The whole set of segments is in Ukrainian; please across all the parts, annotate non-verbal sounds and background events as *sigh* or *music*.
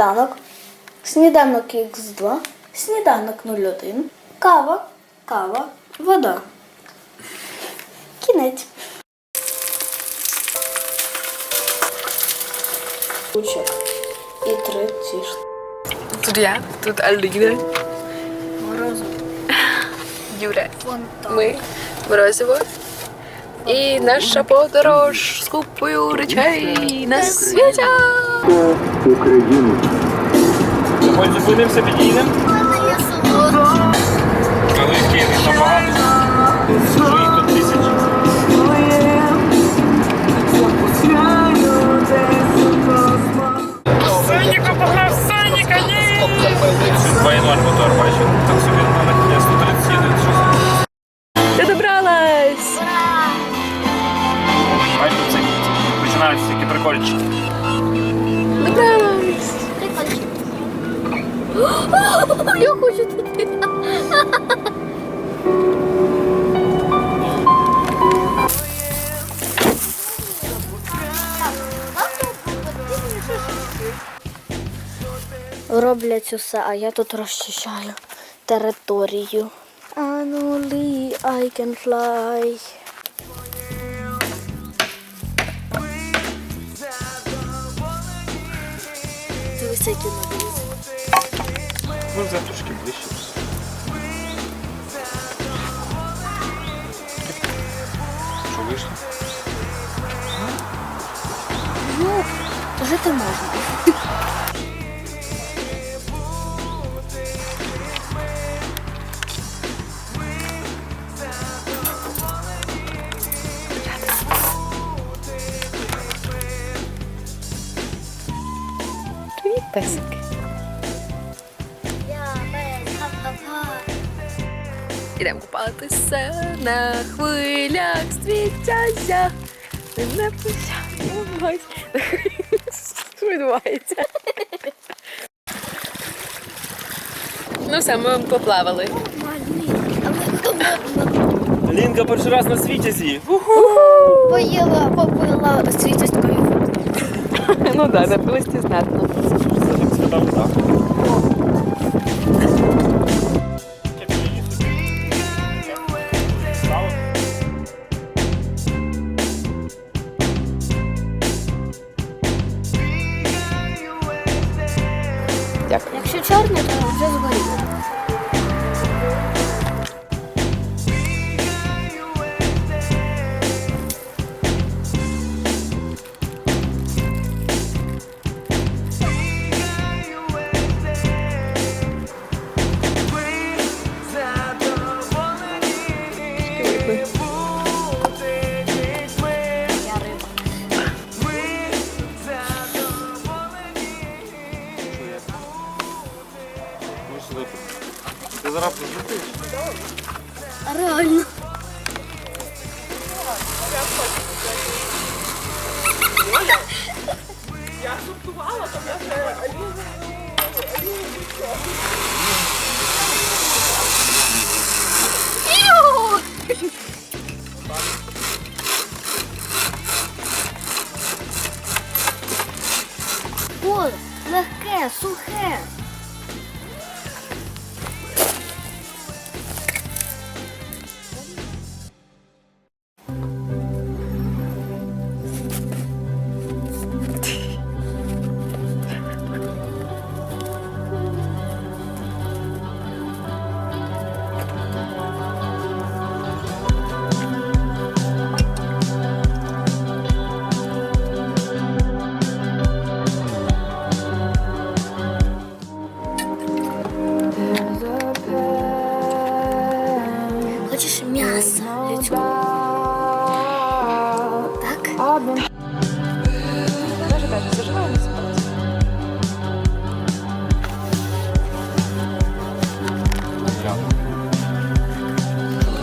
сніданок, сніданок Х2, сніданок 01, кава, кава, вода. Кінець. І три ці. Тут я, тут Аліна, Морозиво. Юра. Ми Морозиво. І наша подорож з купою речей на світі. України. Хоч зупинимося, підійдемо. Роблять усе, а я тут розчищаю територію. Анолі, I can fly. Дивися, які нові. Ну, вже трошки ближче. Що вийшло? Ну, жити можна. Песики. Ідемо купатися на хвилях світяся. Не прощаємось. Що відбувається? Ну все, ми поплавали. Лінка перший раз на світі з'їв. Поїла, попила водою. Ну так, напились знатно. Там так. Дякую.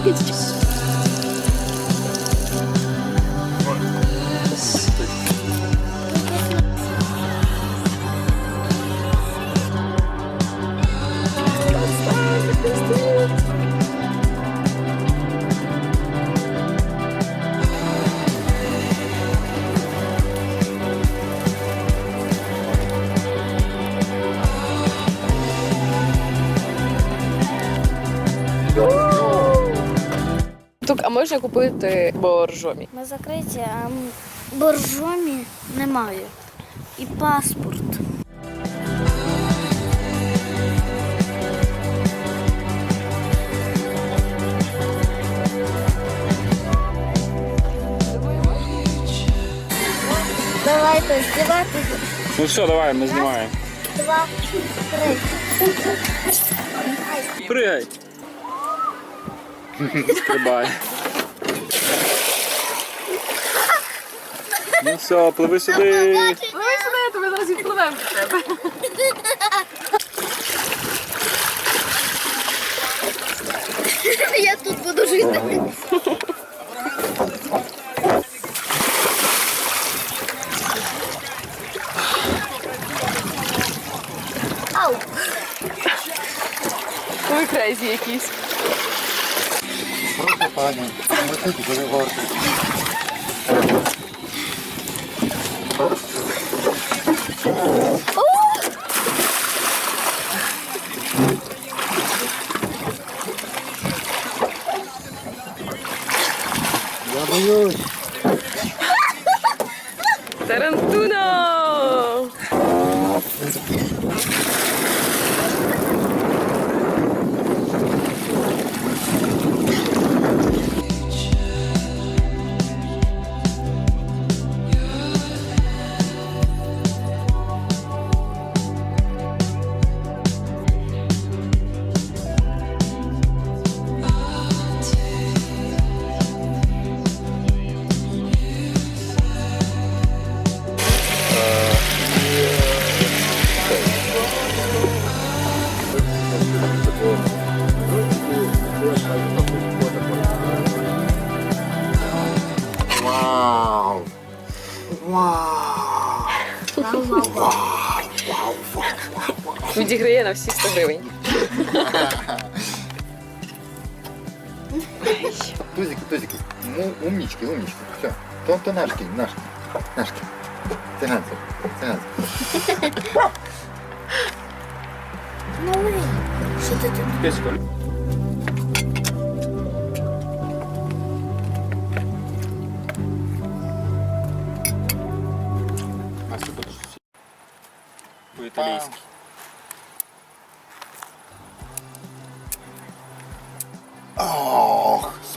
It's just. Можна купити боржомі. Ми закриті, а боржомі немає. І паспорт. Давайте здіватися. Ну все, давай, ми знімаємо. Два, три. Пригай. Стрибай. Ну все, пливи сюди. Пливи сюди, я тебе зараз відпливемо до тебе. Я тут буду жити. Ау! Ви крейзі якісь. Прошу пані, перегорти. Я боюсь. Тарантуно! Відіграє на всі 100 гривень. Тузики, тузики. Ну, умнички, умнички. Все. То, то наш кінь, наш кінь. Наш кінь. Циганцев. Циганцев. Малий. Що ти тут? Кисько. А що будеш? По-італійськи.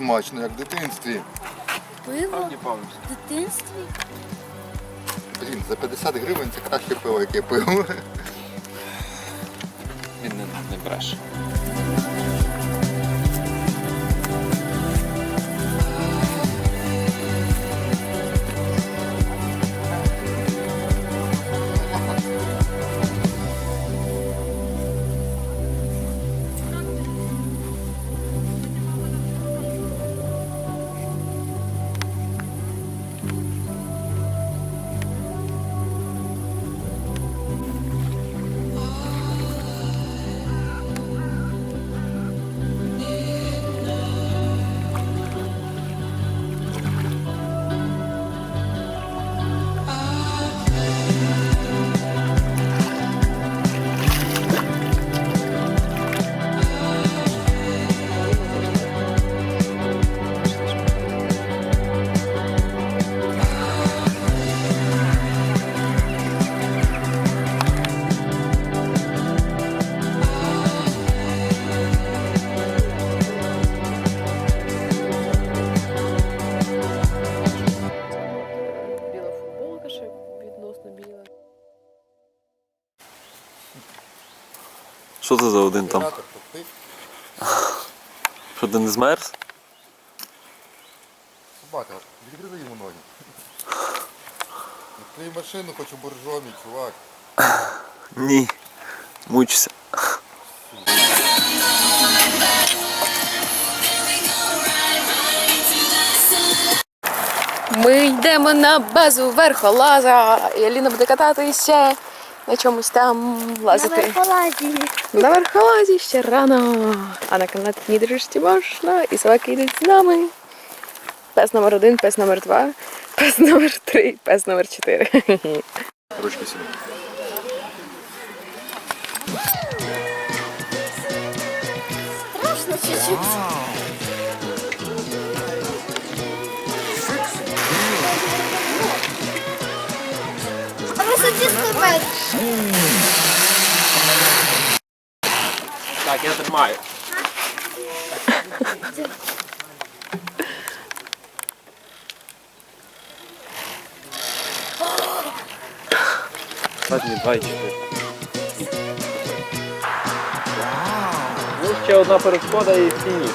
Смачно, як в дитинстві. Пиво в дитинстві? Блін, за 50 гривень це краще пиво, яке я пив. Він не, не бреше. Що це за один там? Що ти не змерз? Собака, відгризи йому ноги. Відкрий машину, хочу боржомі, чувак. Ні. Мучся. Ми йдемо на базу верхолаза. І Аліна буде кататися на чомусь там лазити. верхолазі. На верхолазі ще рано. А на канаті дрижці можна. І собаки йдуть з нами. Пес номер один, пес номер два, пес номер три, пес номер чотири. Ручки сюди. Страшно чуть-чуть. Мед. Так, я тримаю. Ладно, два і чотири. Ну, ще одна перешкода і фініш.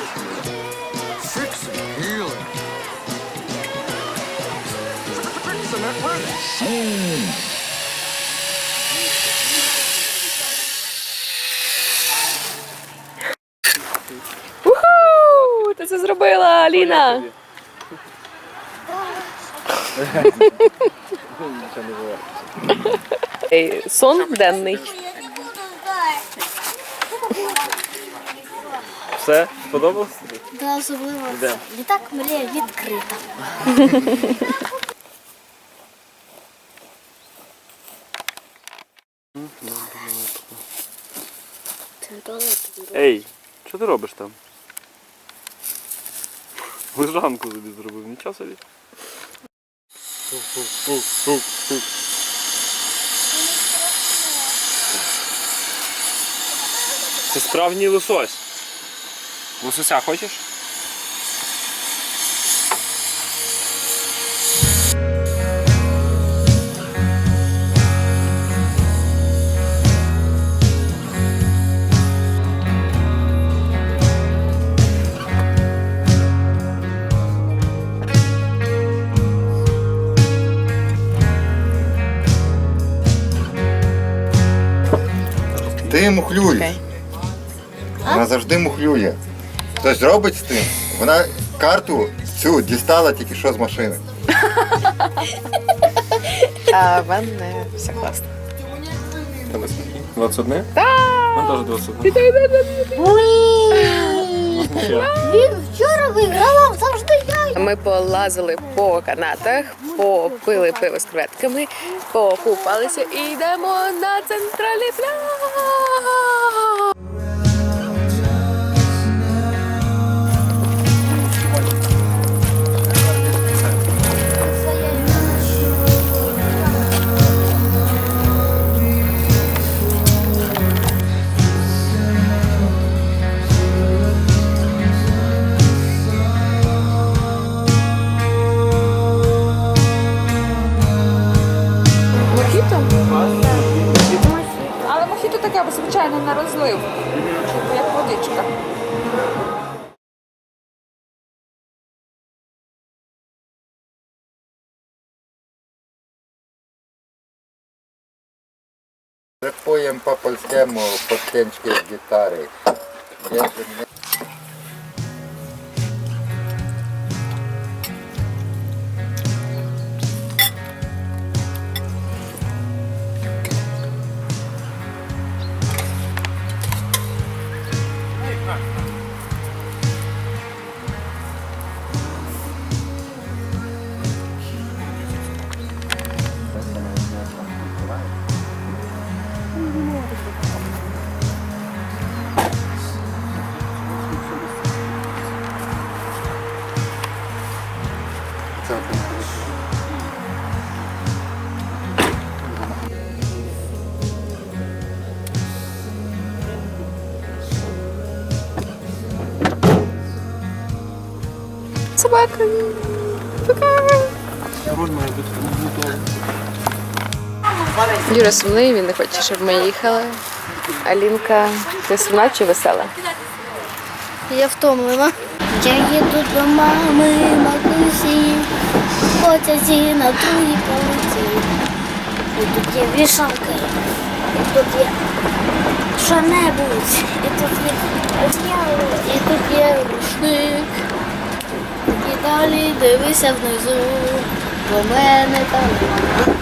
Уху! Ти це зробила, Аліна! *laughs* Сон денний. Все, сподобалось тобі? Да, особливо Йдемо. Літак мрія відкрита. Ей, що ти робиш там? Лежанку собі зробив, нічого собі. Це справжній лосось. Лосося хочеш? Мухлюєш. Окей. Вона завжди мухлює. Хтось робить з тим. Вона карту цю дістала тільки що з машини. А в мене все класно. Тебе скільки? 21? Так! Мене теж 21. Він вчора вигравав завжди. Ми полазили по канатах, попили пиво з креветками, покупалися і йдемо на центральний пляж. Поєм по польському потенчки гітари. Юра сумний, він не хоче, щоб ми їхали. Алінка, ти сумна чи весела? Я втомлена. Я їду до мами, матусі, потязі на другій полиці. І тут є вішалка, і тут є що-небудь, і тут є одіяло, і тут є рушник. І далі дивися внизу, бо мене там нема.